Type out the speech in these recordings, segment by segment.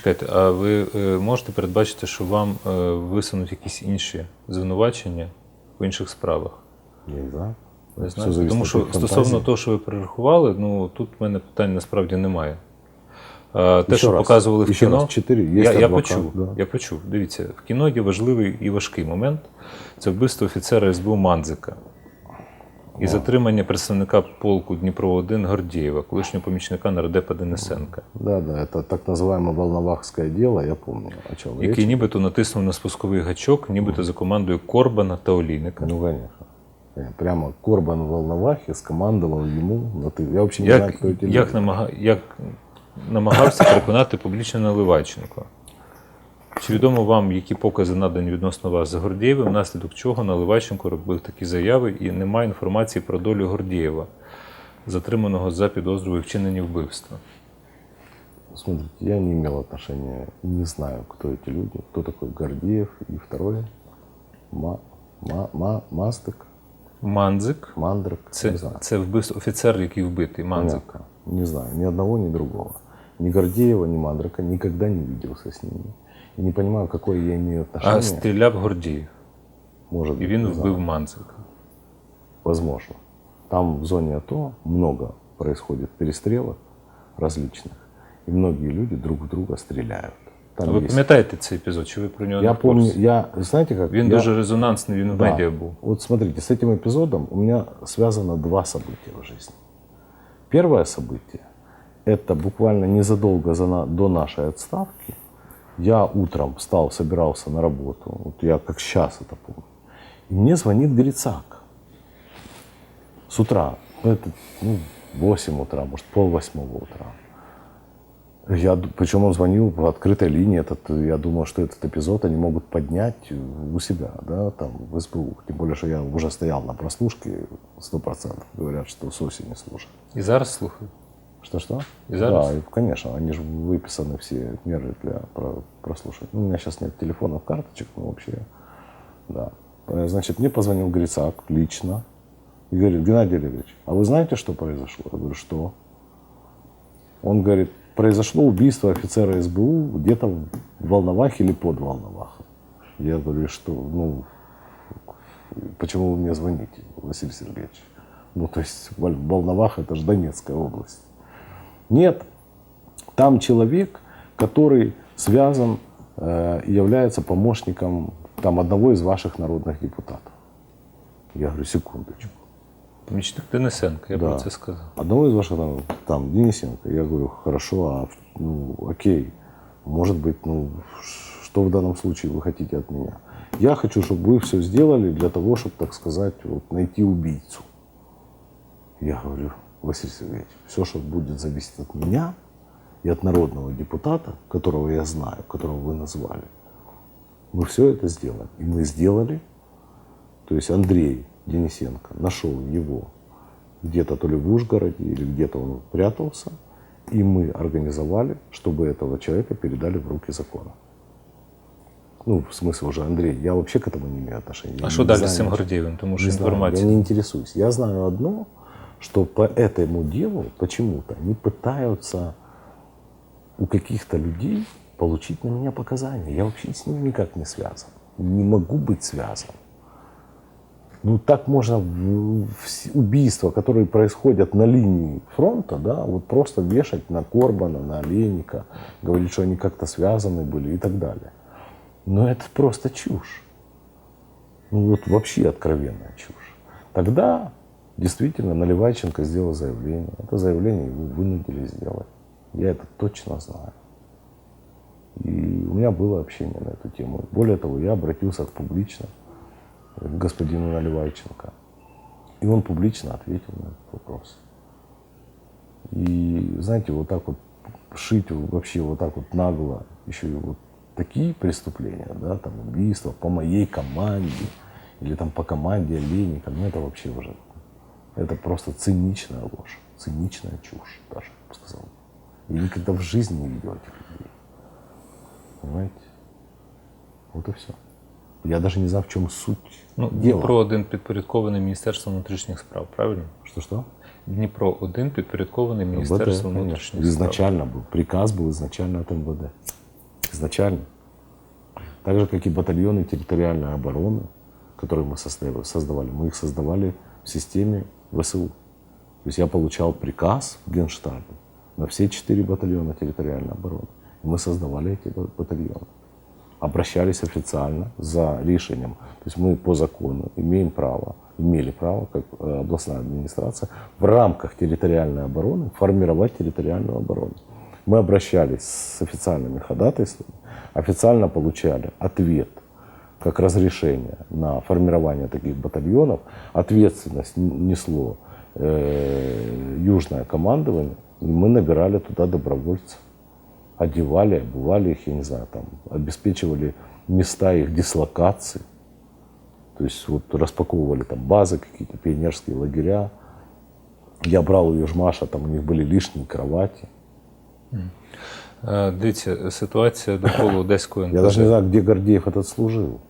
Чекайте, а ви е, можете передбачити, що вам е, висунуть якісь інші звинувачення в інших справах? Я не знаю. Ви Все знаєте? Тому що стосовно того, що ви перерахували, ну тут в мене питань насправді немає. А, Те, що раз, показували в кіно, раз, чотири, є я, я почув. да. Я почув. Дивіться, в кіно є важливий і важкий момент. Це вбивство офіцера СБУ Манзика і затримання представника полку Дніпро 1 Гордієва, колишнього помічника нардепа Денисенка, Да, да, это так называемое волновахское дело, я помню, о чем речь. який нібито натиснув на спусковий гачок, нібито за командою Корбана та Олійника. Ну, конечно. Э, Прямо Корбан в Волновахе скомандовал ему. на ты. Я вообще не знаю, Як, кто эти як, люди. намага, як намагався переконати публічно Наливайченко? Чи відомо вам, які покази надані відносно вас за Гордієвим, внаслідок чого Наливайченко робив такі заяви і немає інформації про долю Гордієва, затриманого за підозрою в вчиненні вбивства? Смотрите, я не имел отношения, не знаю, кто эти люди, кто такой Гордеев и второй Ма, Ма, Ма, Мастык, Манзик Мандрик, це, не знаю. це вбивство, офіцер, який вбитий. Манзик. Не знаю, ни одного, ни другого. Ни Гордеева, ни Мандрика никогда не виделся с ними. И не понимаю, какое я имею отношение. А стріляв Гордієв. Может І быть, він не знаю. вбив Манзика. Возможно. Там в зоне АТО много происходит перестрелок различных. И многие люди друг в друга стреляют. Там Ви есть- пам'ятаєте цей епізод? Чи ви про нього не Я в курсі? помню, я, знаете как? Він я, дуже резонансний, він в да. медіа був. Вот смотрите, с этим эпизодом у меня связано два события в жизни. Первое событие – это буквально незадолго за на- до нашей отставки. я утром встал, собирался на работу. Вот я как сейчас это помню. И мне звонит Грицак. С утра. Ну, это ну, 8 утра, может, пол восьмого утра. Я, причем он звонил по открытой линии. Этот, я думал, что этот эпизод они могут поднять у себя, да, там, в СБУ. Тем более, что я уже стоял на прослушке, 100%. Говорят, что с осени служат. І зараз слухаю. Что-что? И зараз? Да, конечно, они же выписаны все меры для про- прослушивания. Ну, у меня сейчас нет телефонов, карточек, но вообще, да. Э, Значит, мне позвонил Грицак лично и говорит, Геннадий Олегович, а вы знаете, что произошло? Я говорю, что? Он говорит, произошло убийство офицера СБУ где-то в Волновахе или под Волновахом. Я говорю, что, ну, почему вы мне звоните, Василий Сергеевич? Ну, то есть Вол- Волноваха это же Донецкая область. Нет, там человек, который связан э, и является помощником там, одного из ваших народных депутатов. Я говорю, секундочку. Помічник Денисенка, я Да. про це сказав. Одного из ваших народных, там, Денисенко. Я говорю, хорошо, а ну, окей, может быть, ну, что в данном случае вы хотите от меня? Я хочу, чтобы вы все сделали для того, чтобы, так сказать, вот, найти убийцу. Я говорю, Василий Сергеевич, все, что будет зависеть от меня и от народного депутата, которого я знаю, которого вы назвали, мы все это сделаем. И мы сделали. То есть Андрей Денисенко нашел его где-то то ли в Ужгороде или где-то он прятался, и мы организовали, чтобы этого человека передали в руки закона. Ну, в смысле уже Андрей, я вообще к этому не имею отношения. Я А що не далі знаю з цим ничего. Гордієвим? Тому що Не знаю, інформація. я не интересуюсь. Я знаю одно, что по этому делу почему-то они пытаются у каких-то людей получить на меня показания. Я вообще с ними никак не связан. Не могу быть связан. Ну, так можно убийства, которые происходят на линии фронта, да, вот просто вешать на Корбана, на Олейника, говорить, что они как-то связаны были и так далее. Но это просто чушь. Ну вот вообще откровенная чушь. Тогда действительно Наливайченко сделал заявление. Это заявление его вынудили сделать. Я это точно знаю. И у меня было общение на эту тему. Более того, я обратился публично к господину Наливайченко. И он публично ответил на этот вопрос. И знаете, вот так вот шить вообще вот так вот нагло еще и вот такие преступления, да, там убийства по моей команде или там по команде Олейника, ну это вообще уже, это просто циничная ложь, циничная чушь даже, я бы сказал. Я никогда в жизни не видел этих людей. Понимаете? Вот и все. Я даже не знаю, в чем суть Ну, дела. Дніпро 1 підпорядкований Міністерством внутрішніх справ, правильно? Что-что? Дніпро 1 підпорядкований МВД, Міністерством конечно. внутрішніх справ. Изначально был, приказ был изначально от МВД. изначально. Так же, как и батальоны территориальной обороны, которые мы создавали, создавали, мы их создавали в системе ВСУ. То есть я получал приказ в Генштабе на все четыре батальона территориальной обороны. И мы создавали эти ба- батальоны. Обращались официально за решением. То есть мы по закону имеем право, имели право, как э, областная администрация, в рамках территориальной обороны формировать территориальную оборону. Мы обращались с официальными ходатайствами, официально получали ответ как разрешение на формирование таких батальонов. Ответственность несло э, южное командование, и мы набирали туда добровольцев. Одевали, обували их, я не знаю, там, обеспечивали места их дислокации. То есть вот распаковывали там базы, какие-то пионерские лагеря. Я брал у Южмаша, там у них были лишние кровати. Е, Дивіться, ситуація довкола Одеського НПЗ. Я даже не знаю, где Гордеев этот служил.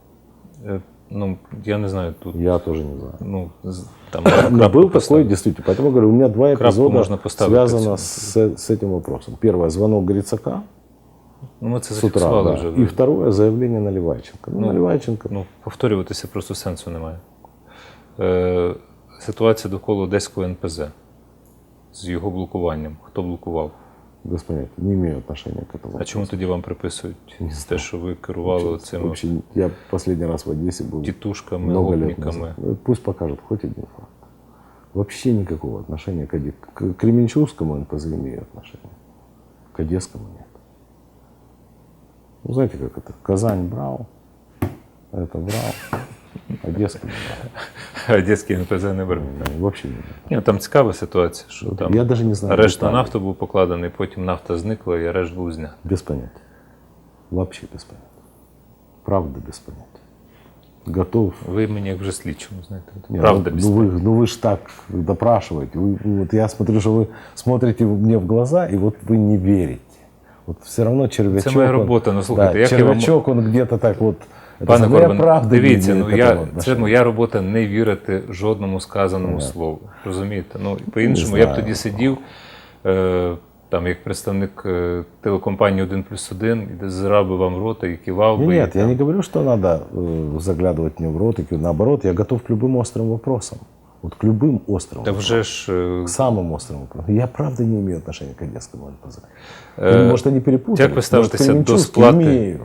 Е, Ну, я не знаю, тут Я тоже не знаю. ну, з- там Но крапку был такой, поставити. действительно. Поэтому говорю, у меня два Крапку эпизода можно поставить связано отсюда. с, с этим вопросом. Первое, звонок Грицака Ну, ми це с утра. зафіксували да. вже. И второе, заявление Наливайченко. Ну, Ну, Наливайченко, Ну, повторюватися просто сенсу немає. Е, ситуація довкола Одеського НПЗ з його блокуванням. Хто блокував? Без понятия, не имею отношения к этому. А чому тоді вам приписують Не те, що ви керували Вообще, я последний раз в Одессе был тітушками, назад. Ну, Пусть покажут хоть один факт. Вообще никакого отношения к, Оде- к Кременчугскому НПЗ имею отношение. К Одесскому нет. Ну, знаете, как это? Казань брал, это брал, Одесский не брал. Одеський НПЗ не бере. Ну, Вообще не брал. Ні, там цікава ситуація, що там Я даже не знаю. арешт на деталей. нафту був покладений, потім нафта зникла і арешт був знятий. Без понятия. Вообще без понятия. Правда без понятия. Готов. Ви мені як вже слідчому, знаєте. Не, Правда, ну, без ну, вы, ну вы ж так допрашиваете. Вы, вот я смотрю, что вы смотрите мне в глаза, и вот вы не верите. Вот все равно червячок. Це моя он- робота, ну, слухайте, да, як я вам- червячок, он где-то так вот. это Пане самое, я Корбан, правда не дивіться, имею ну к я этому це отношения. моя робота не вірити жодному сказаному Понятно. слову. Розумієте? Ну і по-іншому, Не я б знаю. тоді сидів е, там як представник е, телекомпанії 1 плюс 1, і зирав би вам рота і кивав Не, би. Нет, і, я там, не говорю, что надо э, заглядывать мне в рот. и Наоборот, я готов к любым острым вопросам. Вот к любым острым Та вопросам. вже ж е, К самым острым вопросам. Я правда не имею отношения к Одесскому НПЗ. Е, Может, они перепутали. як ви ставитеся Может, до Кременчугский сплати? Имею.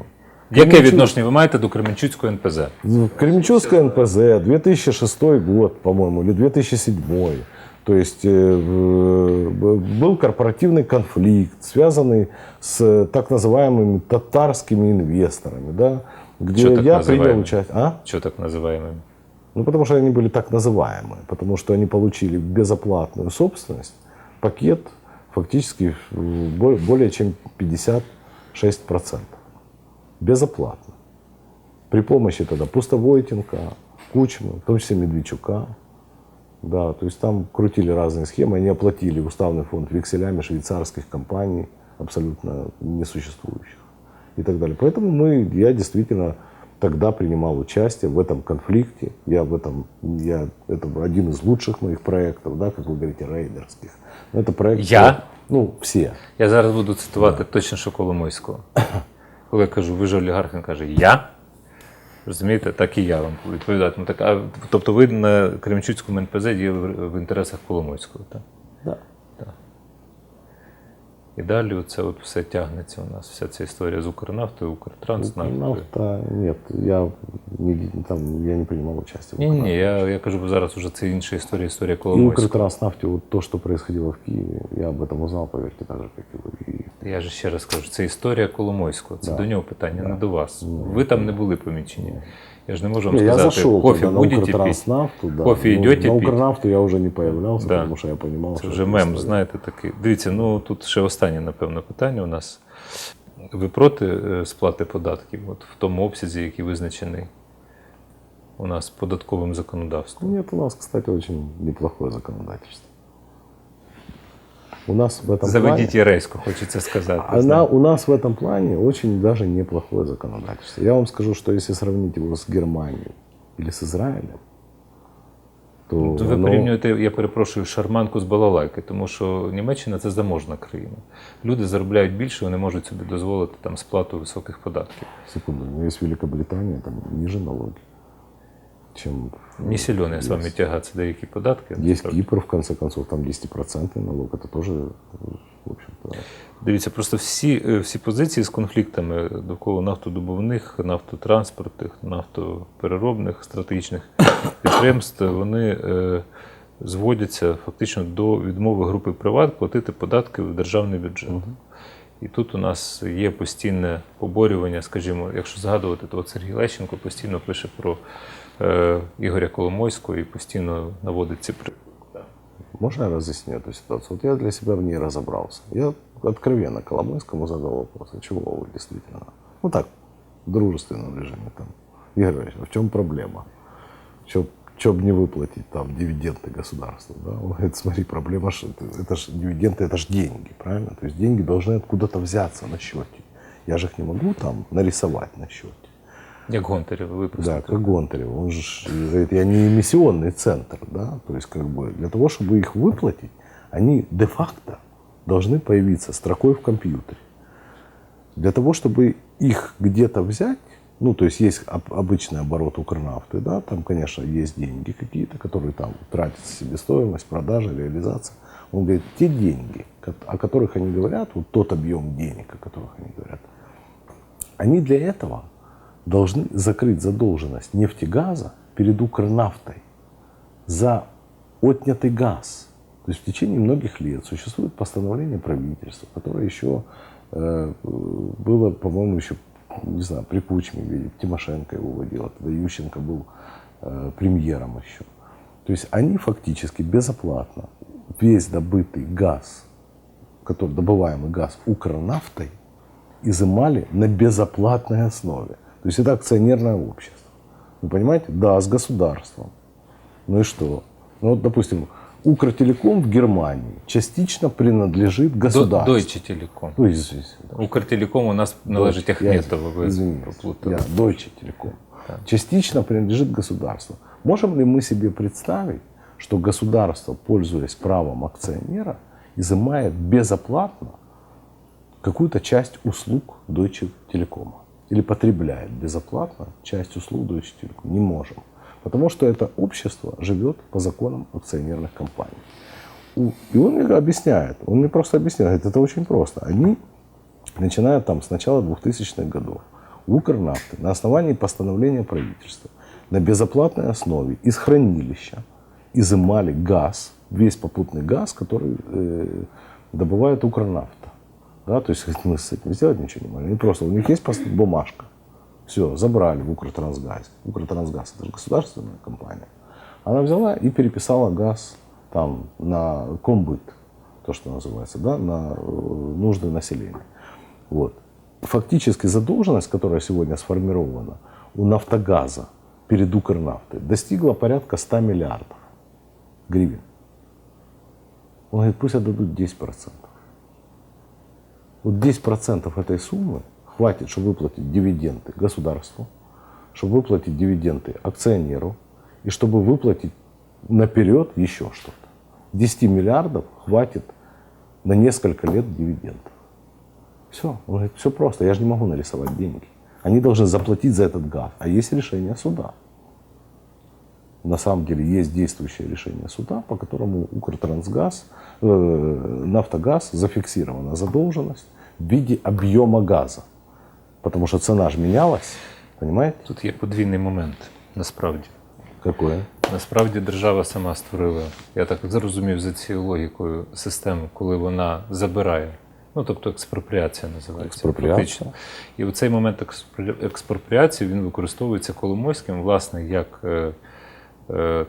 яке Кременчуг- відношення ви маєте до Кременчуцького НПЗ? Ну, Кременчугское НПЗ, 2006 год, по-моему, или 2007. То есть э, в- был корпоративный конфликт, связанный с так называемыми татарскими инвесторами, да, где Чё так я принял называемыми? участие. А? Що так називаємо? Ну, потому что они были так называемые, потому что они получили безоплатную собственность, пакет фактически э, бо- более чем 56%. Безоплатно. При помощи тогда Пустовойтенко, Кучмы, в том числе Медведчука. Да, то есть там крутили разные схемы, они оплатили уставный фонд векселями швейцарских компаний, абсолютно несуществующих и так далее. Поэтому мы, я действительно тогда принимал участие в этом конфликте. Я в этом, я, это один из лучших моих проектов, да, как вы говорите, рейдерских. Но это проект... Я? Ну, все. Я зараз буду цитувати точно що Коломойського. Коли я кажу, ви ж олігарх, він каже, я? Розумієте, так і я вам відповідатиму. Так, а, тобто ви на Кременчуцькому НПЗ діяли в- в інтересах Коломойського, так? Да. І далі оце от все тягнеться у нас, вся ця історія з Укрнафтою, Укртранснафтою. Нет, я не, там, я не принимал участие. в Ні, ні, ні, я, я кажу, бо зараз вже це інша історія, історія Коломойського. Укртранснафте, вот то, что происходило в Киеве, я об этом узнал, поверьте, так же, как и вы. И Я же ще раз кажу, це історія Коломойського, це Да. до нього питання, Да. не до вас. Ви там не були помічені. Я ж не можу вам Не, я зашел кофе тогда будете пити? Укртранснафту, да. Кофе Ну, идете На пить? Я уже не появлялся, Да. потому что я понимал, Це что вже мем, знаєте, такий. Дивіться, ну тут ще останнє, напевно, питання у нас. Ви проти е, сплати податків от, в тому обсязі, який визначений у нас податковим законодавством? Нет, у нас, кстати, очень неплохое законодательство. У нас в этом Заведіть плане... єрейську, хочеться сказати. Она, знаєте. у нас в этом плане очень даже неплохое законодательство. Я вам скажу, что если сравнить его с Германией или с Израилем, то Ну, Ви оно- порівнюєте, я перепрошую, шарманку з балалайки, тому що Німеччина це заможна країна. Люди заробляють більше, вони можуть собі дозволити там сплату високих податків. Секунду, но есть Великобритания, там ниже налоги, чем... Не сильно я з вами тягатися деякі податки. Есть насправді. Кипр, в конце концов, там 10% налог, это тоже, в общем-то, Дивіться, просто всі, е, всі позиції з конфліктами довкола нафтодобувних, нафтотранспортних, нафтопереробних стратегічних підприємств, вони е, зводяться фактично до відмови групи приват платити податки в державний бюджет. І тут у нас є постійне поборювання, скажімо, якщо згадувати, то от Сергій Лещенко постійно пише про е, Ігоря Коломойського і постійно наводить ці приклади. Можно я разъясню эту ситуацию? Вот я для себя в ней разобрался. Я откровенно Коломойскому задал вопрос, а чего вы действительно? Ну так, в дружественном режиме там. Игорь Иванович, а в чем проблема? Че, б не выплатить там дивиденды государству? Да? Он говорит, смотри, проблема, ж, это, это же дивиденды, это же деньги, правильно? То есть деньги должны откуда-то взяться на счете. Я же их не могу там нарисовать на счете. Як Гонтарів випустив. Да, как Гонтарев. Он же говорит, я не эмиссионный центр, да, то есть как бы для того, чтобы их выплатить, они де-факто должны появиться строкой в компьютере. Для того, чтобы их где-то взять, ну, то есть есть об- обычный оборот Укрнафты, да, там, конечно, есть деньги какие-то, которые там тратятся себестоимость, продажа, реализация. Он говорит, те деньги, о которых они говорят, вот тот объем денег, о которых они говорят, они для этого должны закрыть задолженность нефтегаза перед Укрнафтой за отнятый газ. То есть в течение многих лет существует постановление правительства, которое еще э, было, по-моему, еще, не знаю, при Кучме, или Тимошенко его вводила, тогда Ющенко был э, премьером еще. То есть они фактически безоплатно весь добытый газ, который, добываемый газ Укрнафтой, изымали на безоплатной основе. То есть это акционерное общество. Вы понимаете? Да, с государством. Ну и что? Ну вот, допустим, Укртелеком в Германии частично принадлежит государству. Deutsche Telekom. Ну, извините, да. Укртелеком у нас належить Deutsche. Ахметова, Я- извините, я Deutsche Telekom. Частично принадлежит государству. Можем ли мы себе представить, что государство, пользуясь правом акционера, изымает безоплатно какую-то часть услуг Deutsche Telekom? Или потребляет безоплатно часть услуг Deutsche? Не можем. Потому что это общество живет по законам акционерных компаний. И он мне объясняет, он мне просто объясняет, это очень просто. Они начиная там с начала 2000-х годов, Укрнафты на основании постановления правительства на безоплатной основе из хранилища изымали газ, весь попутный газ, который э, добывает Укрнафта. Да, то есть мы с этим сделать ничего не можем. Они просто, у них есть просто бумажка. Все, забрали в Укртрансгазе. Укртрансгаз это же государственная компания. Она взяла и переписала газ там на комбыт, то, что называется, да, на э, нужды населения. Вот. Фактически задолженность, которая сегодня сформирована у Нафтогаза перед Укрнафтой, достигла порядка 100 миллиардов гривен. Он говорит, пусть отдадут 10%. Вот 10% этой суммы хватит, чтобы выплатить дивиденды государству, чтобы выплатить дивиденды акционеру и чтобы выплатить наперед еще что-то. 10 миллиардов хватит на несколько лет дивидендов. Все. Он говорит, все просто, я же не могу нарисовать деньги. Они должны заплатить за этот газ. А есть решение суда. На самом деле есть действующее решение суда, по которому Укртрансгаз, э, Нафтогаз зафиксирована задолженность в виде объема газа. Потому что цена же менялась, понимаете? Тут є подвійний момент, насправді. Какое? Насправді держава сама створила, я так зрозумів за цією логікою, систему, коли вона забирає. Ну, тобто експропріація називається. Експропріація. фактично. І в цей момент експро- експропріації він використовується Коломойським, власне, як е,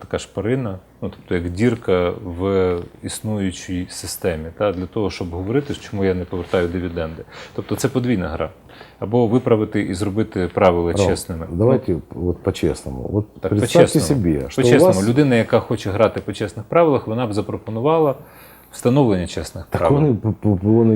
така шпарина, ну, тобто як дірка в існуючій системі, та, для того, щоб говорити, чому я не повертаю дивіденди. Тобто це подвійна гра. Або виправити і зробити правила Ром, чесними. Давайте от по-чесному. От Так, представьте по-чесному. собі, що у По-чесному, вас... людина, яка хоче грати по чесних правилах, вона б запропонувала встановлення чесних Так правил. он, и, п- п- он и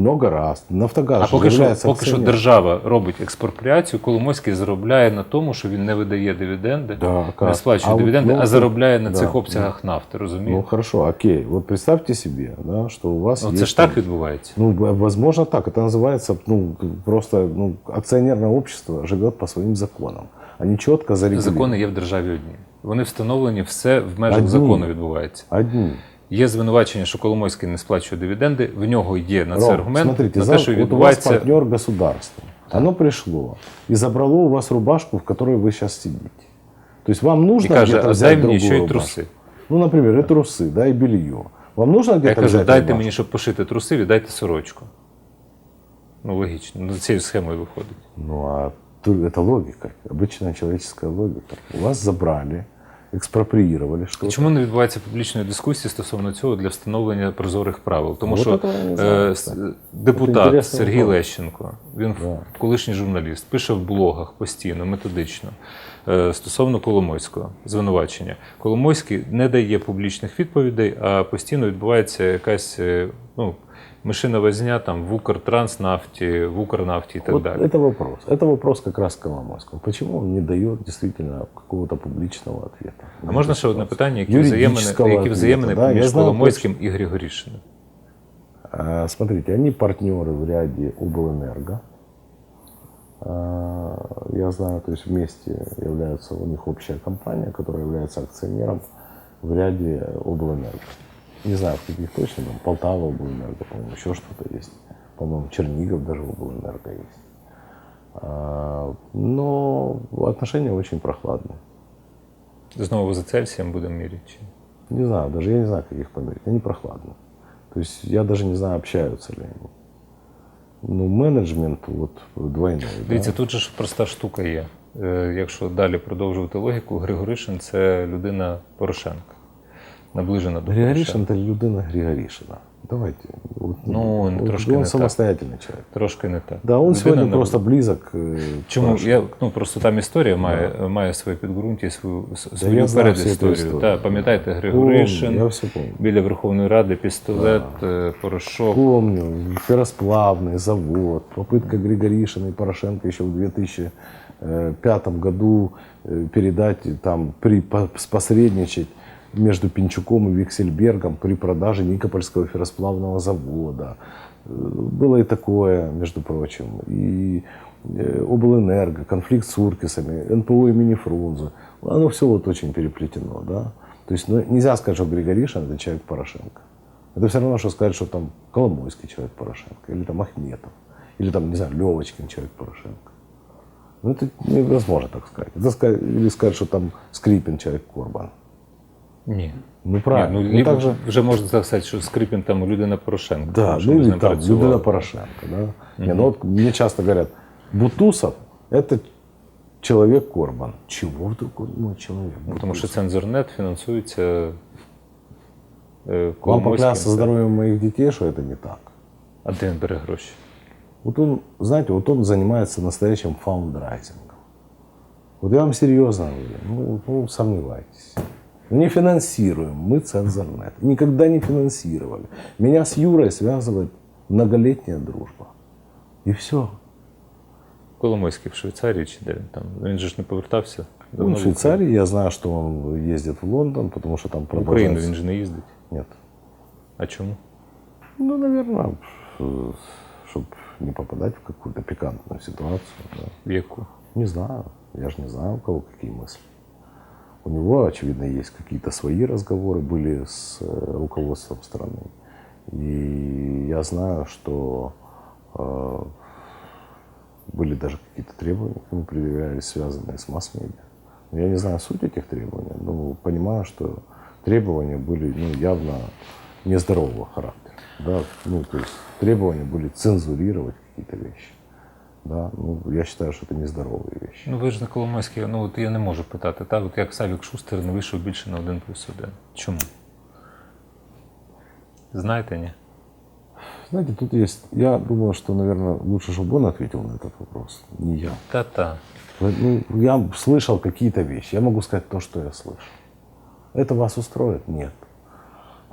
много раз. Нафтогаз А же поки що, является поки що акционером. держава робить експропріацію, Коломойський заробляє на тому, що він не видає дивіденди, Да, не как? сплачує А вот, дивіденди, ну, а заробляє на да, цих да. обсягах нафти, розумієте? Ну хорошо, окей. Вот представьте себе, да, что у вас Ну, есть... це ж так відбувається. Ну, в- возможно, так. Это называется, ну, просто ну, акционерное общество живет по своим законам. Они четко зарегулированы. Закони є в державі одні. Вони встановлені, все в межах Одні. закону відбувається. Одни. Є звинувачення, що Коломойський не сплачує дивіденди. В нього є на це Ром, аргумент смотрите, на за- те, що вот у вас відбувається. партнер государства. Оно пришло и забрало у вас рубашку, в которой вы сейчас сидите. То есть вам І нужно каже, где-то а взять дай мені другую ще й рубашку. труси. Ну, например, и трусы, да, и белье. Вам нужно Я где-то кажу, взять дайте рубашку? мені, щоб пошити труси, віддайте сорочку. Ну, логічно. Ну, цією схемою виходить. Ну, а тут это логика, обычная человеческая логика. У вас забрали, экспроприировали что-то. Чому не відбувається публічної дискусії стосовно цього для встановлення прозорих правил? Тому Вот що е, депутат Сергій вопрос. Лещенко, він Да. колишній журналіст, пише в блогах постійно, методично е, стосовно Коломойського звинувачення. Коломойський не дає публічних відповідей, а постійно відбувається якась е, ну, мишина возня там в Укртранснафті, в Укрнафті і так Вот далі. это вопрос. Это вопрос как раз к Коломойскому. Почему он не дает действительно какого-то публичного ответа? А можна ще одне питання, які Юридического взаємини, які ответа, взаємини да, я між знаю Коломойським і Григорішиним? А, Смотрите, они партнеры в ряде облэнерго. А, Я знаю, то есть вместе являются у них общая компания, которая является акционером в ряде облэнерго. Не знаю, в каких точно, там Полтава облэнерго, по-моему, еще что-то есть. По-моему, Чернигов даже облэнерго есть. А, Но отношения очень прохладные. Знову ви за Цельсієм будемо міряти? чи? Не знаю, даже я не знаю, как их померить. Они прохладные. То есть я даже не знаю, общаются ли они. Ну, менеджмент вот двойной. да. Дивіться, тут же ж проста штука є. Е, Якщо далі продовжувати логіку, Григоришин це людина Порошенка, наближена до Григоришин Порошенка. это людина Григоришина. Давайте. Вот, Ну, он вот трошки он не так. самостоятельный человек. Трошки не так. Да, он Людина сегодня набли- просто близок. э, к Чому Порошенку. я ну просто там історія має, має своє підґрунтя, і свою с- свою я знаю всю передісторію. цю історію. Та, пам'ятаєте, Помню, Григоришин я все помню. біля Верховної Ради, пістолет, е, порошок. Помню, ферросплавный завод, попытка Григоришина и Порошенко еще в 2005 году э, передать, там, при, по- посредничать между Пинчуком и Виксельбергом при продаже Никопольского ферросплавного завода. Э, Было и такое, между прочим. И э, облэнерго, конфликт с Уркисами, НПО имени Фрунзе. Оно все вот очень переплетено, да. То есть ну, нельзя сказать, что Григоришин это человек Порошенко. Это все равно, что сказать, что там Коломойский человек Порошенко, или там Ахметов, или там, не знаю, Левочкин человек Порошенко. Ну, это невозможно так сказать. Это сказать или сказать, что там Скрипин человек Корбан. Ні. Ну, правильно. Ні, ну, Ну, либо так же- вже можна так сказати, що Скрипін там людина Порошенка. Да, тому що ну ми з или ним там працювали. Людмила Порошенко, да. Не, ну вот мне часто говорят, Бутусов это человек Корбан. Чего вдруг он мой человек? Ну, Тому що Бутусов? цензорнет фінансується е, Вам Коломойським. поклясться здоровьем моих детей, что это не так. А де він бере гроші? Вот он, знаете, вот он занимается настоящим фаундрайзингом. Вот я вам серьезно говорю, ну, ну сомневайтесь. Не финансируем мы Цензорнет. Никогда не финансировали. Меня с Юрой связывает многолетняя дружба. И все. Коломойський в Швейцарії чи де він там? Він же ж не повертався. Он Давно в Швейцарии, я знаю, что он ездит в Лондон, потому что там В Україну продолжается... він же не їздить. Нет. А чому? Ну, наверное, чтобы не попадать в какую-то пикантную ситуацию. Да. В яку? Не знаю. Я же не знаю, у кого какие мысли. У него, очевидно, есть какие-то свои разговоры были с э, руководством страны. И я знаю, что э, были даже какие-то требования к нему предъявлялись, связанные с масс-медиа. Я не знаю суть этих требований, но понимаю, что требования были ну, явно нездорового характера. Да? Ну, то есть требования были цензурировать какие-то вещи. Да? Ну, я считаю, что это нездоровые вещи. Ну ви ж на Коломойський, ну от я не можу питати, так? От як Савік Шустер не вийшов більше на один плюс один. Чому? Знаєте, ні? Знаете, тут есть... Я думаю, что, наверное, лучше, чтобы он ответил на этот вопрос, не я. Та-та. Ну, я слышал какие-то вещи. Я могу сказать то, что я слышал. Это вас устроит? Нет.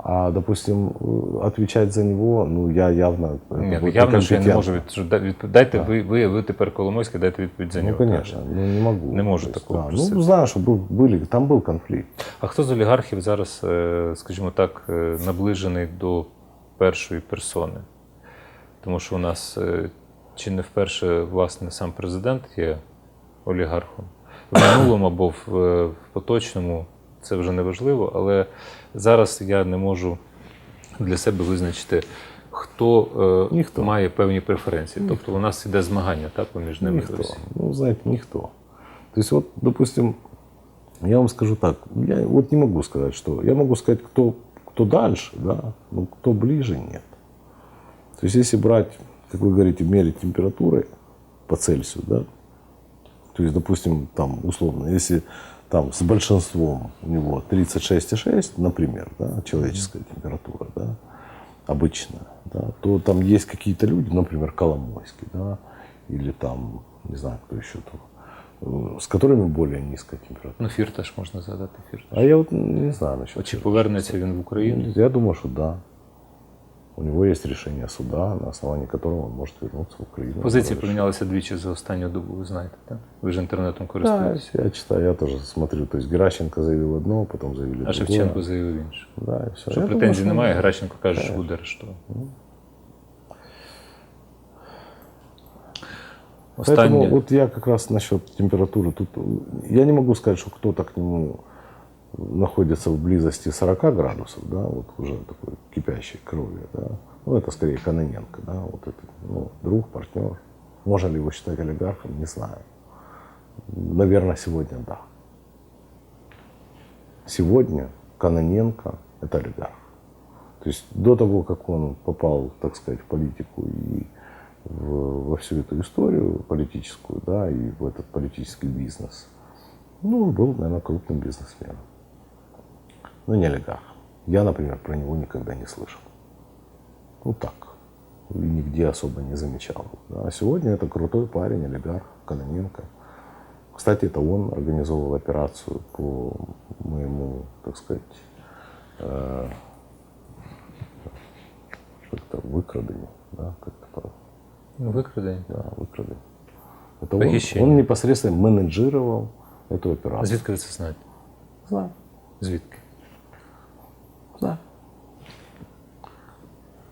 А, допустим, э, отвечать за него, ну, я явно... это Ні, будет явно, що я не некомпетентно. можу відповідати. Відповідайте, ви, ви, ви тепер Коломойський, дайте відповідь за Ну, нього. конечно, ну, не могу. Не может То есть, такого да. просить. Ну, знаю, что был, были, там был конфликт. А хто з олігархів зараз, е, скажімо так, е, наближений до першої персони? Тому що у нас е, чи не вперше власне сам президент є олігархом. В минулому або в, е, в поточному це вже не важливо, але зараз я не можу для себе визначити, хто е, Ніхто. має певні преференції. Тобто у нас іде змагання так, поміж ними. Никто. Ось. Ну, знаете, никто. То есть вот, допустим, я вам скажу так, я вот не могу сказать, что... Я могу сказать, кто, кто дальше, да, но кто ближе, нет. То есть если брать, как вы говорите, мерить температурой по Цельсию, да, то есть, допустим, там, условно, если там с большинством у него 36,6, например, да, человеческая температура, да, обычная, да, то там есть какие-то люди, например, Коломойский, да, или там, не знаю, кто еще там, э, с которыми более низкая температура. Ну, фірташ можна згадати фірташ. А я вот не знаю насчет. От Чи повернеться він в Україну? Я думаю, что да. У него есть решение суда, на основании которого он может вернуться в Украину. Позиції Дальше. помінялися двічі за останню добу, ви знаєте, так? Ви ж інтернетом Да, користуєтесь. я читаю, я тоже смотрю. То есть Геращенко заявил одно, потом заявили А другое. Шевченко заявив інше. Да, и все. Що претензій немає, Геращенко каже, що буде арештований. Поэтому Останнє. вот я как раз насчет температуры. Тут я не могу сказать, что кто-то к нему находится в близости 40 градусов, да, вот уже такой кипящей крови, да. Ну, это скорее Каноненко, да, вот это, ну, друг, партнер. Можно ли его считать олигархом, не знаю. Наверное, сегодня да. Сегодня Каноненко – это олигарх. То есть до того, как он попал, так сказать, в политику и в- во всю эту историю политическую, да, и в этот политический бизнес, ну, он был, наверное, крупным бизнесменом Но не олигарх. Я, например, про него никогда не слышал. Ну так. И нигде особо не замечал. Да. А сегодня это крутой парень, олигарх, Каноненко. Кстати, это он организовал операцию по моему, так сказать, э, как-то выкрадению, да, как-то по- Ну, викрадення. да, выкрадению. Это он, он Похищение. непосредственно менеджировал эту операцию. Звідки ви це знаєте? Знаю, Звідки? Знаю.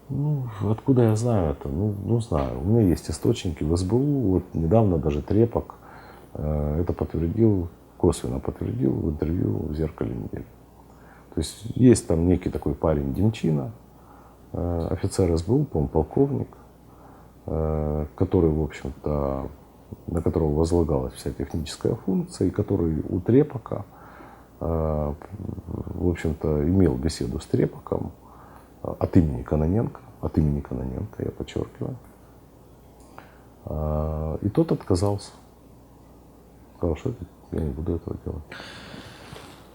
Ну, откуда я знаю это? Ну, ну, знаю. У меня есть источники в СБУ. Вот недавно даже Трепок э, это подтвердил, косвенно подтвердил в интервью в «Зеркале недели». То есть есть там некий такой парень Демчина, э, офицер СБУ, по-моему, полковник, э, который, в общем-то, на которого возлагалась вся техническая функция, и который у Трепака, в общем-то, имел беседу с Трепаком э, от имени Каноненко, от имени Каноненко, я подчеркиваю. Э, И тот отказался. Сказал, что это, я не буду этого делать.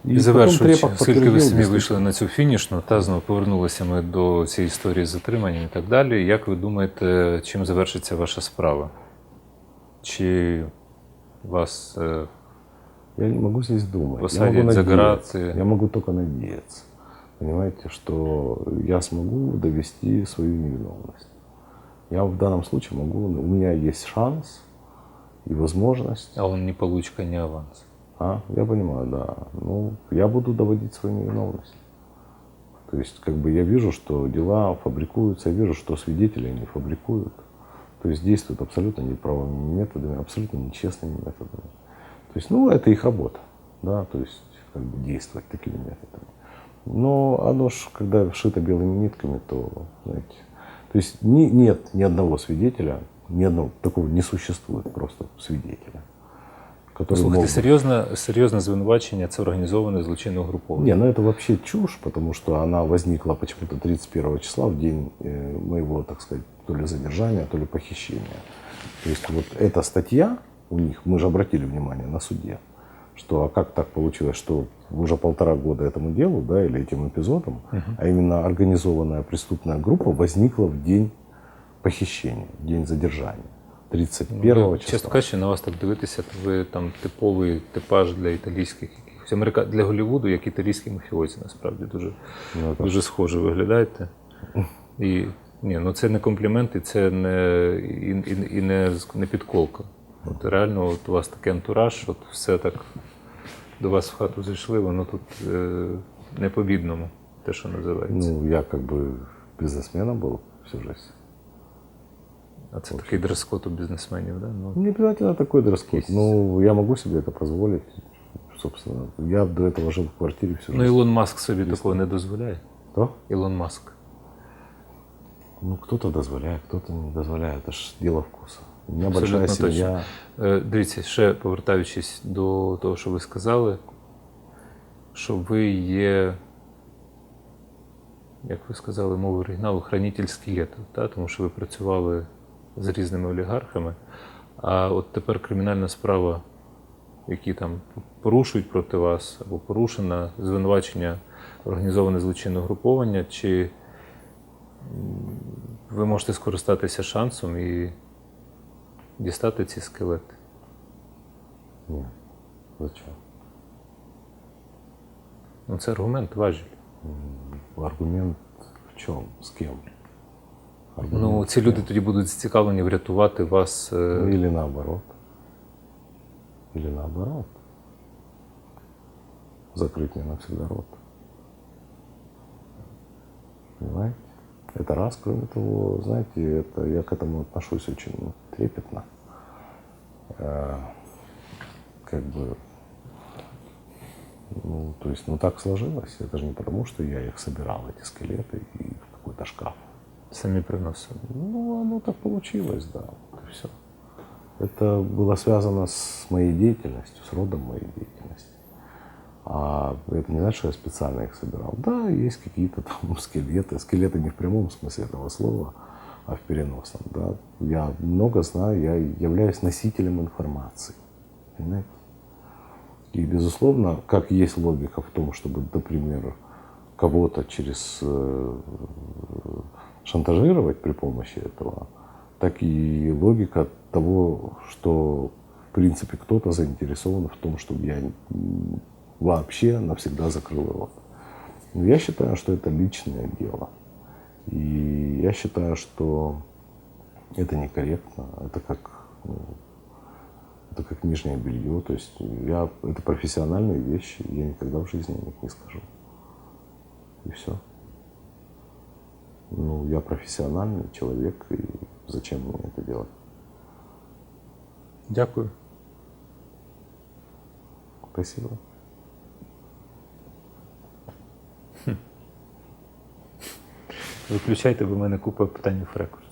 І потом завершуючи, Трепак оскільки ви подтвердил, самі действительно. вийшли на цю фінішну, та знову повернулися ми до цієї історії з затриманням і так далі. Як ви думаєте, чим завершиться ваша справа? Чи вас е, я не могу здесь думать. Я могу за надеяться. Я могу только надеяться. Понимаете, что я смогу довести свою невиновность. Я в данном случае могу, у меня есть шанс и возможность. а он ні получка, ні аванс? А, я понимаю, да. Ну, я буду доводить свою невиновность. То есть, как бы я вижу, что дела фабрикуются, я вижу, что свидетелей не фабрикуют. То есть действуют абсолютно неправыми методами, абсолютно нечестными методами. То есть, ну, это их работа, да, то есть, как бы действовать такими методами. Но оно ж, когда вшито белыми нитками, то, знаете, то есть ни- нет ни одного свидетеля, ни одного, такого не существует просто свидетеля. Мог Слухайте, бы- серйозне, серйозне звинувачення це організоване злочинне угруповання. Не, ну это вообще чушь, потому что она возникла почему-то 31 числа, в день э, моего, так сказать, то ли задержания, то ли похищения. То есть вот эта статья у них, мы же обратили внимание на суде, что а как так получилось, что уже полтора года этому делу, да, или этим эпизодам, а именно организованная преступная группа возникла в день похищения, в день задержания, 31 Ну, числа. Чесно кажучи, на вас так дивитися, то ви там типовий типаж для італійських якихось якихось америка... для Голлівуду, як італійські мафіозі, насправді дуже, Ну, это дуже схоже виглядаєте. І ні, ну це не комплімент, і це не, і, і, і не, з- не підколка. От реально, от у вас такий антураж, от все так до вас в хату зайшли, воно тут е, не по-бідному, те, що називається. Ну, я как бы бизнесменом был всю жизнь. А це такий дрес-код у бізнесменів, да? Ну, Не обязательно такой дресс-код. Есть. Ну, я могу себе это позволить. Собственно, я до этого жил в квартире всю ну жизнь. Ілон Маск собі такого не дозволяє. Кто? Ілон Маск. Ну, кто-то дозволяет, кто-то не дозволяет. Это ж дело вкуса. У Абсолютно большая семья. Е, Дивіться, ще повертаючись до того, що ви сказали, що ви є, як ви сказали, мовою оригіналу, хранитель скелету, та? тому що ви працювали з різними олігархами. А от тепер кримінальна справа, які там порушують проти вас, або порушена звинувачення організоване злочинне груповання, чи ви можете скористатися шансом і дістати ці скелети? Нет. Зачем? Ну, це аргумент важіль. Аргумент в чем? С кем? Ну, ці люди тоді будуть зацікавлені врятувати вас. е, Ну, или наоборот. Или наоборот. Закрыть мне навсегда рот. Понимаете? Это раз. Кроме того, знаете, это, я к этому отношусь очень трепетно. Э, как бы, ну, то есть, ну так сложилось. Это же не потому, что я их собирал, эти скелеты, и в какой-то шкаф. Самі приносили. Ну, оно так получилось, да. Вот и все. Это было связано с моей деятельностью, с родом моей деятельности. А это не значит, что я специально их собирал. Да, есть какие-то там скелеты. Скелеты не в прямом смысле этого слова, а в переносном. Да. Я много знаю, я являюсь носителем информации. Понимаете? И, безусловно, как есть логика в том, чтобы, например, кого-то через э, шантажировать при помощи этого, так и логика того, что в принципе кто-то заинтересован в том, чтобы я вообще навсегда закрыл рот. Но я считаю, что это личное дело. И я считаю, что это некорректно. Это как, ну, это как нижнее белье. То есть я, это профессиональные вещи, я никогда в жизни о них не скажу. И все. Ну, я профессиональный человек, и зачем мне это делать? Дякую. Спасибо. Виключайте, бо в мене купа питань в рекорд.